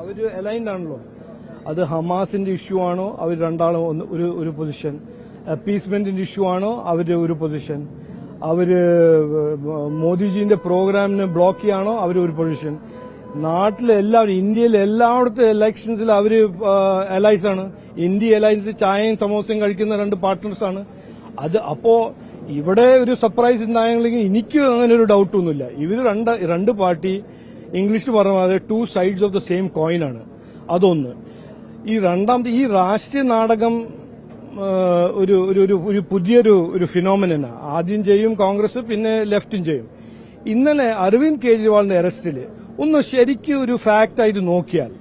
അവർ aligned ആണല്ലോ. അത് ഹമാസിന്റെ ഇഷ്യൂ ആണോ? അവർ രണ്ടാളും ഒന്ന് ഒരു ഒരു പൊസിഷൻ അപ്പീസ്മെന്റിന്റെ ഇഷ്യൂ ആണോ? അവരുടെ ഒരു പൊസിഷൻ അവർ മോദിജിന്റെ പ്രോഗ്രാമിനെ ബ്ലോക്ക് ചെയ്യാണോ? അവർ ഒരു പൊസിഷൻ നാട്ടിലെ എല്ലാവരും ഇന്ത്യയിലെ എല്ലായിടത്തെ ഇലക്ഷൻസിൽ അവർ അലൈസ് ആണ്. ഇന്ത്യ അലയൻസ് ചായയും സമോസയും കഴിക്കുന്ന രണ്ട് പാർട്ട്നേഴ്സ് ആണ്. അത് അപ്പോ ഇവിടെ ഒരു സർപ്രൈസ് ഉണ്ടായെങ്കിൽ എനിക്ക് അങ്ങനെ ഒരു ഡൗട്ട് ഒന്നുമില്ല. ഇവർ രണ്ട് രണ്ട് പാർട്ടി ഇംഗ്ലീഷിൽ പറഞ്ഞാൽ two sides of the same coin ആണ്. അതൊന്ന്. ഈ രണ്ടാമത്തെ ഈ രാഷ്ട്രീയ നാടകം ഒരു ഒരു ഒരു പുതിയൊരു ഒരു ഫിനോമിനാണ് ആദ്യം ചെയ്യും കോൺഗ്രസ് പിന്നെ ലെഫ്റ്റും ചെയ്യും. ഇന്നലെ അരവിന്ദ് കെജ്രിവാളിന്റെ അറസ്റ്റിൽ ഒന്ന് ശരിക്കും ഒരു ഫാക്ട് ആയിട്ട് നോക്കിയാൽ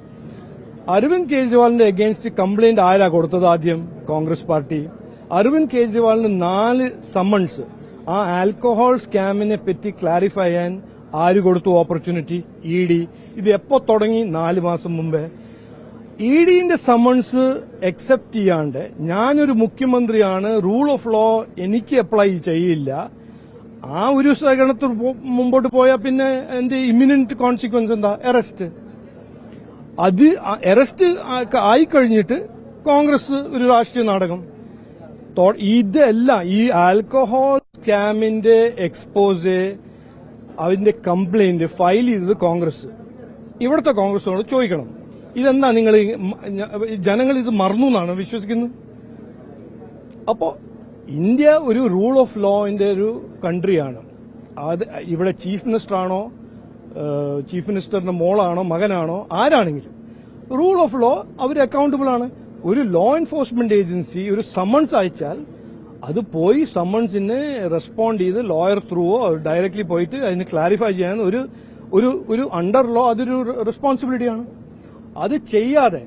അരവിന്ദ് കെജ്രിവാളിന്റെ അഗേൻസ്റ്റ് കംപ്ലൈന്റ് ആരാ കൊടുത്തത് ആദ്യം? കോൺഗ്രസ് പാർട്ടി. അരവിന്ദ് കെജ്രിവാളിന് നാല് സമ്മൺസ് ആ ആൽക്കഹോൾ സ്കാമിനെ പറ്റി ക്ലാരിഫൈ ചെയ്യാൻ ആര് കൊടുത്തു ഓപ്പർച്യൂണിറ്റി ഇ ഡി ഇത് എപ്പോ തുടങ്ങി? നാല് മാസം മുമ്പേ. ഇ ഡിന്റെ സമ്മൺസ് അക്സെപ്റ്റ് ചെയ്യാണ്ട് ഞാനൊരു മുഖ്യമന്ത്രിയാണ് റൂൾ ഓഫ് ലോ എനിക്ക് അപ്ലൈ ചെയ്യില്ല. ആ ഒരു സഹകരണത്തിൽ മുമ്പോട്ട് പോയാൽ പിന്നെ എന്റെ ഇമ്മിനന്റ് കോൺസിക്വൻസ് എന്താ? അറസ്റ്റ് അത് അറസ്റ്റ് ആയി കഴിഞ്ഞിട്ട് കോൺഗ്രസ് ഒരു രാഷ്ട്രീയ നാടകം. ഇതല്ല ഈ ആൽക്കഹോൾ സ്കാമിന്റെ എക്സ്പോസ് അതിന്റെ കംപ്ലൈന്റ് ഫയൽ ചെയ്തത് കോൺഗ്രസ് ഇവിടുത്തെ കോൺഗ്രസിനോട് ചോദിക്കണം. ഇതെന്താ നിങ്ങൾ ജനങ്ങൾ ഇത് മറന്നു എന്നാണ് വിശ്വസിക്കുന്നത്? അപ്പോ ഇന്ത്യ ഒരു റൂൾ ഓഫ് ലോന്റെ ഒരു കൺട്രിയാണ് അത് ഇവിടെ ചീഫ് മിനിസ്റ്റർ ആണോ ചീഫ് മിനിസ്റ്ററിന്റെ മോളാണോ മകനാണോ ആരാണെങ്കിലും. റൂൾ ഓഫ് ലോ അവർ അക്കൗണ്ടബിൾ ആണ്. ഒരു ലോ എൻഫോഴ്സ്മെന്റ് ഏജൻസി ഒരു സമ്മൺസ് അയച്ചാൽ അത് പോയി സമ്മൺസിന് റെസ്പോണ്ട് ചെയ്ത് ലോയർ ത്രൂവോ ഡയറക്ട്ലി പോയിട്ട് അതിന് ക്ലാരിഫൈ ചെയ്യാൻ ഒരു ഒരു ഒരു അണ്ടർ ലോ അതൊരു റെസ്പോൺസിബിലിറ്റിയാണ് അത് ചെയ്യാതെ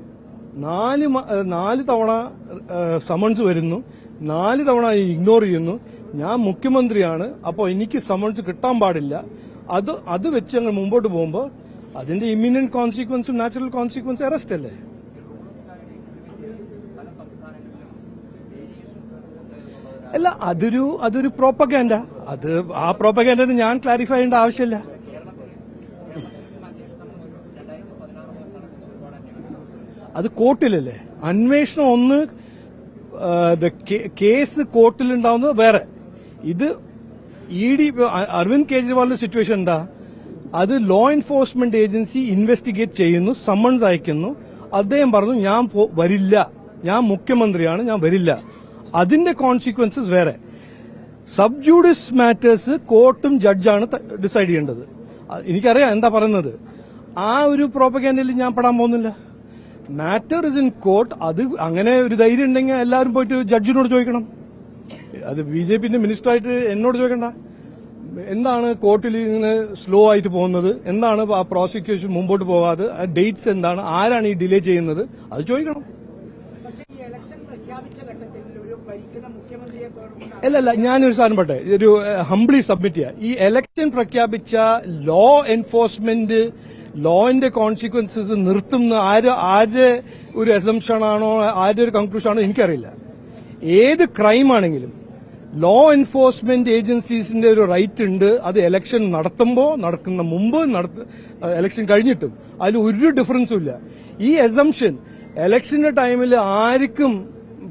നാല് നാല് തവണ സമൺസ് വരുന്നു. നാല് തവണ ഇഗ്നോർ ചെയ്യുന്നു. ഞാൻ മുഖ്യമന്ത്രിയാണ് അപ്പോൾ എനിക്ക് സമൺസ് കിട്ടാൻ പാടില്ല. അത് അത് വെച്ച് അങ്ങ് മുമ്പോട്ട് പോകുമ്പോൾ അതിന്റെ ഇമ്മിനന്റ് കോൺസിക്വൻസും നാച്ചുറൽ കോൺസിക്വൻസും അറസ്റ്റ് അല്ലേ? അല്ല അതൊരു അതൊരു പ്രോപ്പഗാൻഡ അത് ആ പ്രോപ്പഗാൻഡ ഞാൻ ക്ലാരിഫൈ ചെയ്യേണ്ട ആവശ്യമില്ല. അത് കോർട്ടിലല്ലേ? അന്വേഷണം ഒന്ന് കേസ് കോർട്ടിലുണ്ടാവുന്നത് വേറെ. ഇത് ഇ ഡി അരവിന്ദ് കെജ്രിവാളിന്റെ സിറ്റുവേഷൻ എന്താ? അത് ലോ എൻഫോഴ്സ്മെന്റ് ഏജൻസി ഇൻവെസ്റ്റിഗേറ്റ് ചെയ്യുന്നു സമ്മൺസ് അയക്കുന്നു. അദ്ദേഹം പറഞ്ഞു ഞാൻ വരില്ല. ഞാൻ മുഖ്യമന്ത്രിയാണ് ഞാൻ വരില്ല. അതിന്റെ കോൺസിക്വൻസസ് വേറെ. സബ് ജൂഡിസ് മാറ്റേഴ്സ് കോർട്ടും ജഡ്ജാണ് ഡിസൈഡ് ചെയ്യേണ്ടത്. എനിക്കറിയാം എന്താ പറയുന്നത്. ആ ഒരു പ്രോപ്പഗാൻഡയിൽ ഞാൻ പെടാൻ പോകുന്നില്ല. മാറ്റർ ഇസ് ഇൻ കോർട്ട് അത് അങ്ങനെ ഒരു ധൈര്യം ഉണ്ടെങ്കിൽ എല്ലാവരും പോയിട്ട് ജഡ്ജിനോട് ചോദിക്കണം. അത് ബി ജെ പിന്റെ മിനിസ്റ്ററായിട്ട് എന്നോട് ചോദിക്കണ്ട. എന്താണ് കോർട്ടിൽ ഇങ്ങനെ സ്ലോ ആയിട്ട് പോകുന്നത്? എന്താണ് ആ പ്രോസിക്യൂഷൻ മുമ്പോട്ട് പോകാതെ? ഡേറ്റ്സ് എന്താണ്? ആരാണ് ഈ ഡിലേ ചെയ്യുന്നത്? അത് ചോദിക്കണം. പക്ഷേ ഈ ഇലക്ഷൻ പ്രഖ്യാപിച്ച ഘട്ടത്തിൽ ഒരു ഭരിക്കുന്ന മുഖ്യമന്ത്രിയെ കൊണ്ട് അല്ല അല്ല ഞാനൊരു സാധനം പറ്റേ ഒരു ഹംബ്ലി സബ്മിറ്റ് ചെയ്യാം. ഈ ഇലക്ഷൻ പ്രഖ്യാപിച്ച ലോ എൻഫോഴ്സ്മെന്റ് ലോന്റെ കോൺസിക്വൻസസ് നിർത്തുന്ന ആര് ആരുടെ ഒരു എസംഷൻ ആണോ ആരുടെ ഒരു കൺക്ലൂഷൻ ആണോ എനിക്കറിയില്ല. ഏത് ക്രൈം ആണെങ്കിലും ലോ എൻഫോഴ്സ്മെന്റ് ഏജൻസീസിന്റെ ഒരു റൈറ്റ് ഉണ്ട്. അത് ഇലക്ഷൻ നടത്തുമ്പോൾ നടക്കുന്ന മുമ്പ് ഇലക്ഷൻ കഴിഞ്ഞിട്ടും. അതിൽ ഒരു ഡിഫറൻസും ഇല്ല. ഈ എസംഷൻ ഇലക്ഷന്റെ ടൈമിൽ ആർക്കും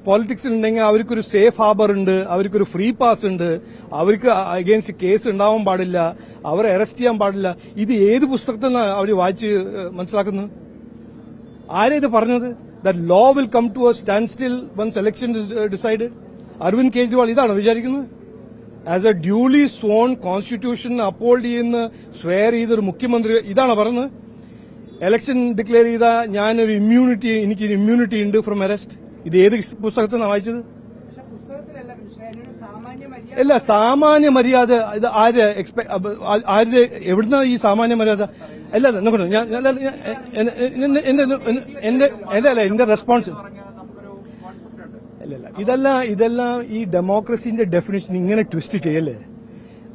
പോളിറ്റിക്സ് ഉണ്ടെങ്കിൽ അവർക്കൊരു സേഫ് ഹാബർ ഉണ്ട് അവർക്കൊരു ഫ്രീ പാസ് ഉണ്ട് അവർക്ക് അഗേൻസ്റ്റ് കേസ് ഉണ്ടാവാൻ പാടില്ല അവരെ അറസ്റ്റ് ചെയ്യാൻ പാടില്ല. ഇത് ഏത് പുസ്തകത്തിൽ നിന്ന് അവർ വായിച്ച് മനസ്സിലാക്കുന്നു മനസ്സിലാക്കുന്നത്? ആരാ ഇത് പറഞ്ഞത്? The law will come to a standstill once election decided Arvind Kejriwal ഇതാണ് വിചാരിക്കുന്നത്? As a duly sworn constitution upheld ചെയ്യുന്ന സ്വയർ ചെയ്തൊരു മുഖ്യമന്ത്രി ഇതാണ് പറയുന്നത് എലക്ഷൻ ഡിക്ലെയർ ചെയ്ത ഞാനൊരു ഇമ്മ്യൂണിറ്റി എനിക്ക് ഇമ്മ്യൂണിറ്റി ഉണ്ട് ഫ്രം അറസ്റ്റ് ഇത് ഏത് പുസ്തകത്തിൽ നിന്നാണ് വായിച്ചത് അല്ല സാമാന്യ മര്യാദ ഇത് ആര് എക്സ്പെക്ട് ആര് എവിടുന്ന ഈ സാമാന്യ മര്യാദ? അല്ല നോക്കണോ നോക്കട്ടെ ഞാൻ എന്റെ എന്റെ അല്ല എന്റെ റെസ്പോൺസ് അല്ലല്ല ഇതെല്ലാം ഇതെല്ലാം ഈ ഡെമോക്രസിന്റെ ഡെഫിനിഷൻ ഇങ്ങനെ ട്വിസ്റ്റ് ചെയ്യല്ലേ?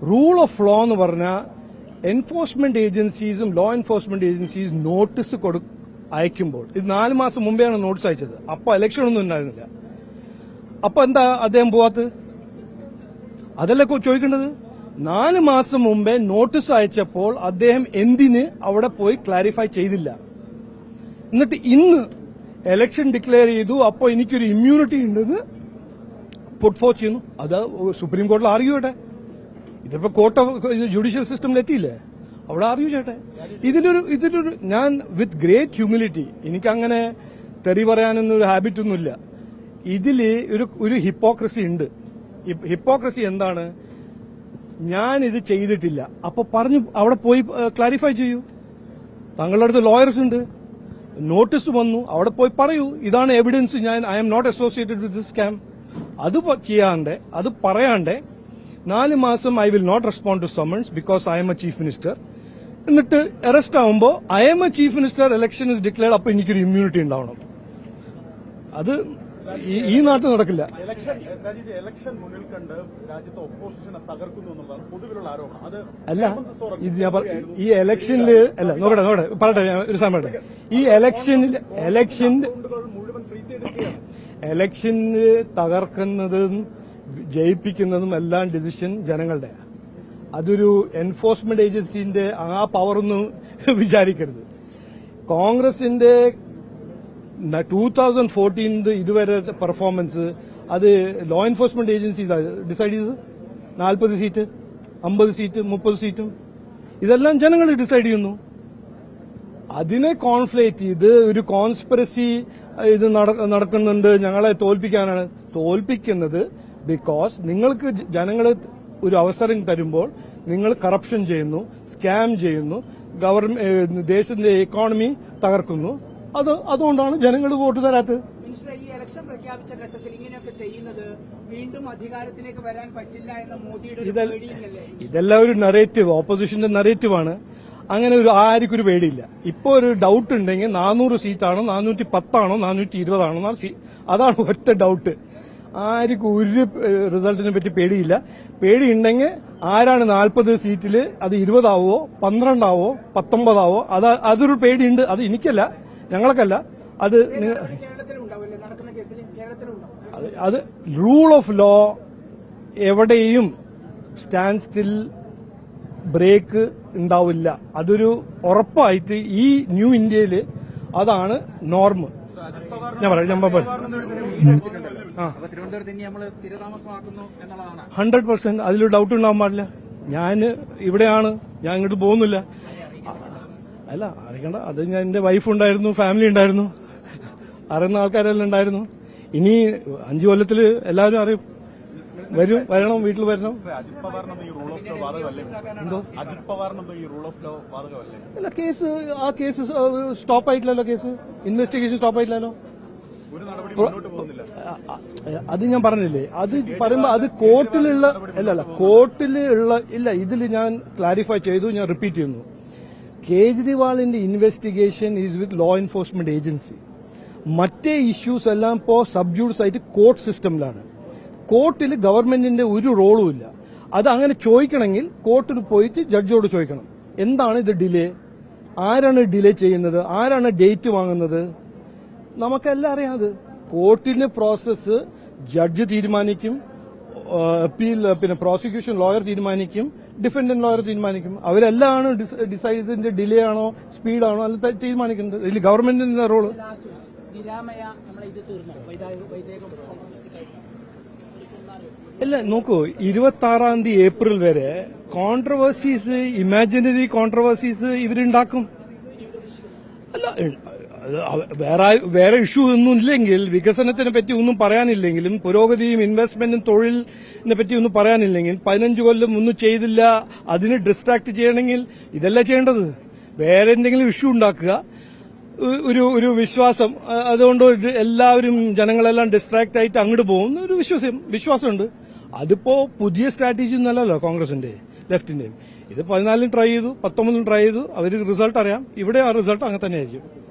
റൂൾ ഓഫ് ലോ എന്ന് പറഞ്ഞാൽ എൻഫോഴ്സ്മെന്റ് ഏജൻസീസും ലോ എൻഫോഴ്സ്മെന്റ് ഏജൻസീസ് നോട്ടീസ് കൊടു അയക്കുമ്പോൾ ഇത് നാല് മാസം മുമ്പെയാണ് നോട്ടീസ് അയച്ചത്. അപ്പൊ ഇലക്ഷൻ ഒന്നും ഉണ്ടായിരുന്നില്ല. അപ്പൊ എന്താ അദ്ദേഹം പോവാത്തത്? അതല്ല ചോദിക്കേണ്ടത്? നാല് മാസം മുമ്പേ നോട്ടീസ് അയച്ചപ്പോൾ അദ്ദേഹം എന്തിന് അവിടെ പോയി ക്ലാരിഫൈ ചെയ്തില്ല. എന്നിട്ട് ഇന്ന് എലക്ഷൻ ഡിക്ലെയർ ചെയ്തു. അപ്പോൾ എനിക്കൊരു ഇമ്മ്യൂണിറ്റി ഉണ്ടെന്ന് പുട്ട് ഫോർ ചെയ്യുന്നു. അത് സുപ്രീം കോടതിയിൽ ആർഗ്യൂ ഇതിപ്പോ കോർട്ട് ജുഡീഷ്യൽ സിസ്റ്റമിൽ എത്തിയില്ലേ? അവിടെ അറിയൂ ചേട്ടെ. ഇതിലൊരു ഇതിലൊരു ഞാൻ വിത്ത് ഗ്രേറ്റ് ഹ്യൂമിലിറ്റി എനിക്കങ്ങനെ തെറി പറയാനൊന്നും ഒരു ഹാബിറ്റ് ഒന്നുമില്ല. ഇതിൽ ഒരു ഒരു ഹിപ്പോക്രസി ഉണ്ട്. ഹിപ്പോക്രസി എന്താണ്? ഞാൻ ഇത് ചെയ്തിട്ടില്ല. അപ്പൊ പറഞ്ഞു അവിടെ പോയി ക്ലാരിഫൈ ചെയ്യൂ. താങ്കളുടെ അടുത്ത് ലോയേഴ്സ് ഉണ്ട്. നോട്ടീസ് വന്നു. അവിടെ പോയി പറയൂ. ഇതാണ് എവിഡൻസ് ഞാൻ I'm not associated with this scam അത് ചെയ്യാണ്ട് അത് പറയാണ്ട് നാല് മാസം I will not respond to summons because I'm a chief minister എന്നിട്ട് അറസ്റ്റ് ആവുമ്പോൾ I'm a chief minister election is declared അപ്പോൾ എനിക്കൊരു ഇമ്മ്യൂണിറ്റി ഉണ്ടാവണം. അത് ഈ- നാട്ടിൽ നടക്കില്ല. അല്ല ഇത് ഞാൻ ഈ ഇലക്ഷനിൽ അല്ല നോക്കട്ടെ നോക്കട്ടെ പറയട്ടെ ഞാൻ ഒരു സമയം പറയട്ടെ. ഈ ഇലക്ഷനിൽ ഇലക്ഷൻ അക്കൗണ്ടുകൾ മുഴുവൻ ഫ്രീസ് ചെയ്തിരിക്കുകയാണ്. ഇലക്ഷന് തകർക്കുന്നതും ജയിപ്പിക്കുന്നതും എല്ലാം ഡിസിഷൻ ജനങ്ങളുടെ അതൊരു എൻഫോഴ്സ്മെന്റ് ഏജൻസിന്റെ ആ പവറൊന്നും വിചാരിക്കരുത്. കോൺഗ്രസിന്റെ ടൂ തൗസൻഡ് ഫോർട്ടീൻത് ഇതുവരെ പെർഫോമൻസ് അത് ലോ എൻഫോഴ്സ്മെന്റ് ഏജൻസി ഡിസൈഡ് ചെയ്തത്. നാൽപ്പത് സീറ്റ് അമ്പത് സീറ്റ് മുപ്പത് സീറ്റും ഇതെല്ലാം ജനങ്ങൾ ഡിസൈഡ് ചെയ്യുന്നു. അതിനെ കോൺഫ്ലേറ്റ് ചെയ്ത് ഒരു കോൺസ്പിറസി ഇത് നടക്കുന്നുണ്ട്. ഞങ്ങളെ തോൽപ്പിക്കാനാണ്. തോൽപ്പിക്കുന്നത് ബിക്കോസ് നിങ്ങൾക്ക് ജനങ്ങൾ ഒരു അവസരം തരുമ്പോൾ നിങ്ങൾ കറപ്ഷൻ ചെയ്യുന്നു സ്കാം ചെയ്യുന്നു ഗവൺമെന്റ് ദേശത്തിന്റെ എക്കോണമി തകർക്കുന്നു. അത് അതുകൊണ്ടാണ് ജനങ്ങൾ വോട്ട് തരാത്തത്. ഈ ഇലക്ഷൻ പ്രഖ്യാപിച്ച ഘട്ടത്തിൽ ഇങ്ങനെയൊക്കെ ചെയ്യുന്നത് വീണ്ടും അധികാരത്തിലേക്ക് വരാൻ പറ്റില്ല എന്ന മോദിയുടെ ഇതെല്ലാം ഒരു നറേറ്റീവ് ഓപ്പോസിഷന്റെ നറേറ്റീവാണ് അങ്ങനെ ഒരു ആർക്കും ഒരു പേടിയില്ല. ഇപ്പോ ഒരു ഡൗട്ട് ഉണ്ടെങ്കിൽ നാനൂറ് സീറ്റാണോ നാനൂറ്റി പത്താണോ നാനൂറ്റി ഇരുപതാണോ അതാണ് ഒറ്റ ഡൗട്ട് ആർക്കും ഒരു റിസൾട്ടിനെ പറ്റി പേടിയില്ല. പേടിയുണ്ടെങ്കിൽ ആരാണ് നാൽപ്പത് സീറ്റിൽ അത് ഇരുപതാവോ പന്ത്രണ്ടാവോ പത്തൊമ്പതാവോ അത് അതൊരു പേടിയുണ്ട്. അത് എനിക്കല്ല ഞങ്ങൾക്കല്ല. അത് അത് അത് റൂൾ ഓഫ് ലോ എവിടെയും സ്റ്റാൻഡ് സ്റ്റിൽ ബ്രേക്ക് ഉണ്ടാവില്ല. അതൊരു ഉറപ്പായിട്ട് ഈ ന്യൂ ഇന്ത്യയിൽ അതാണ് നോർമ് ഞാൻ പറയാം ഞാൻ ഹൺഡ്രഡ് പെർസെന്റ് അതിലൊരു ഡൗട്ട് ഉണ്ടാവാൻ പാടില്ല. ഞാൻ ഇവിടെയാണ് ഞാൻ ഇങ്ങോട്ട് പോകുന്നില്ല. അല്ല അറിയണ്ട അത് ഞാൻ എന്റെ വൈഫ് ഉണ്ടായിരുന്നു ഫാമിലി ഉണ്ടായിരുന്നു. അറിയുന്ന ആൾക്കാരെല്ലാം ഉണ്ടായിരുന്നു. ഇനി അഞ്ചു കൊല്ലത്തിൽ എല്ലാവരും അറിയും. വരും വരണം വീട്ടിൽ വരണം. അല്ല കേസ് ആ കേസ് സ്റ്റോപ്പ് ആയിട്ടില്ലല്ലോ കേസ് ഇൻവെസ്റ്റിഗേഷൻ സ്റ്റോപ്പ് ആയിട്ടില്ലല്ലോ. അത് ഞാൻ പറഞ്ഞില്ലേ അത് പറയുമ്പോ അത് കോർട്ടിലുള്ള അല്ല അല്ല കോർട്ടിലുള്ള ഇല്ല ഇതിൽ ഞാൻ ക്ലാരിഫൈ ചെയ്തു ഞാൻ റിപ്പീറ്റ് ചെയ്യുന്നു. കേജ്രിവാളിന്റെ investigation is with law enforcement agency മറ്റേ ഇഷ്യൂസ് എല്ലാം ഇപ്പോ സബ്ജൂഡ്സ് ആയിട്ട് കോർട്ട് സിസ്റ്റമിലാണ് കോർട്ടിൽ ഗവൺമെന്റിന്റെ ഒരു റോളും ഇല്ല. അത് അങ്ങനെ ചോദിക്കണമെങ്കിൽ കോർട്ടിൽ പോയിട്ട് ജഡ്ജിയോട് ചോദിക്കണം. എന്താണ് ഇത് ഡിലേ ആരാണ് ഡിലേ ചെയ്യുന്നത്? ആരാണ് ഡേറ്റ് വാങ്ങുന്നത്? നമുക്കെല്ലാം അറിയാം അത്. കോർട്ടിന്റെ പ്രോസസ്സ് ജഡ്ജ് തീരുമാനിക്കും അപ്പീൽ പിന്നെ പ്രോസിക്യൂഷൻ ലോയർ തീരുമാനിക്കും ഡിഫൻഡന്റ് ലോയർ തീരുമാനിക്കും. അവരെല്ലാം ഡിസൈഡ് ഇതിന്റെ ഡിലേ ആണോ സ്പീഡാണോ അല്ല തീരുമാനിക്കുന്നത്. ഇതിൽ ഗവൺമെന്റിന്റെ റോൾ? അല്ല നോക്കൂ ഇരുപത്തി ആറാം തീയതി ഏപ്രിൽ വരെ കോൺട്രവേഴ്സീസ് ഇമാജിനറി കോൺട്രവേഴ്സീസ് ഇവരുണ്ടാക്കും. അല്ല വേറെ വേറെ ഇഷ്യൂ ഒന്നും ഇല്ലെങ്കിൽ വികസനത്തിനെ പറ്റി ഒന്നും പറയാനില്ലെങ്കിലും പുരോഗതിയും ഇൻവെസ്റ്റ്മെന്റും തൊഴിലിനെ പറ്റി ഒന്നും പറയാനില്ലെങ്കിൽ പതിനഞ്ച് കൊല്ലം ഒന്നും ചെയ്തില്ല അതിന് ഡിസ്ട്രാക്ട് ചെയ്യണമെങ്കിൽ ഇതല്ല ചെയ്യേണ്ടത്? വേറെ എന്തെങ്കിലും ഇഷ്യൂ ഉണ്ടാക്കുക. ഒരു ഒരു വിശ്വാസം. അതുകൊണ്ട് എല്ലാവരും ജനങ്ങളെല്ലാം ഡിസ്ട്രാക്ട് ആയിട്ട് അങ്ങോട്ട് പോകും ഒരു വിശ്വാസം വിശ്വാസമുണ്ട്. അതിപ്പോ പുതിയ സ്ട്രാറ്റജി ഒന്നല്ലല്ലോ കോൺഗ്രസിന്റെ ലെഫ്റ്റിന്റെയും ഇത് പതിനാലിലും ട്രൈ ചെയ്തു പത്തൊമ്പതിലും ട്രൈ ചെയ്തു. അവർ റിസൾട്ട് അറിയാം. ഇവിടെ ആ റിസൾട്ട് അങ്ങനെ തന്നെ ആയിരിക്കും